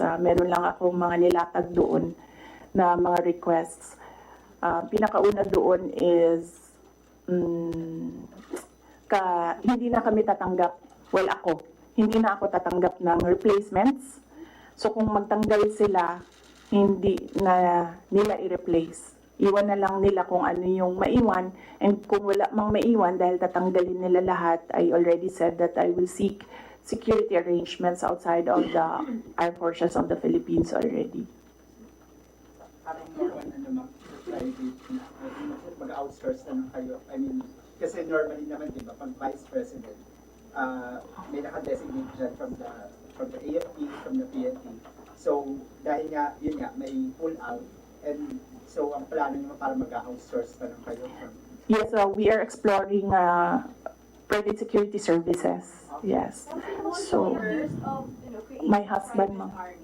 Uh, meron lang akong mga nilatag doon na mga requests. Uh, pinakauna doon is mm, ka, hindi na kami tatanggap, well ako, hindi na ako tatanggap ng replacements. So kung magtanggal sila, hindi na nila i-replace. Iwan na lang nila kung ano yung maiwan. And kung wala mang maiwan dahil tatanggalin nila lahat, I already said that I will seek security arrangements outside of the armed forces of the Philippines already. parang on ano ma'am, private na, mag-outsource na lang kayo. I mean, kasi normally naman, di ba, pag vice president, uh, may naka-designate dyan from the, from the AFP, from the PNP. So, dahil nga, yun nga, may pull out, and so, ang plano nyo para mag-outsource na lang kayo from Yes, uh, we are exploring uh, private security services. Yes. So, years of, you know, creating my a husband, private ma'am. army.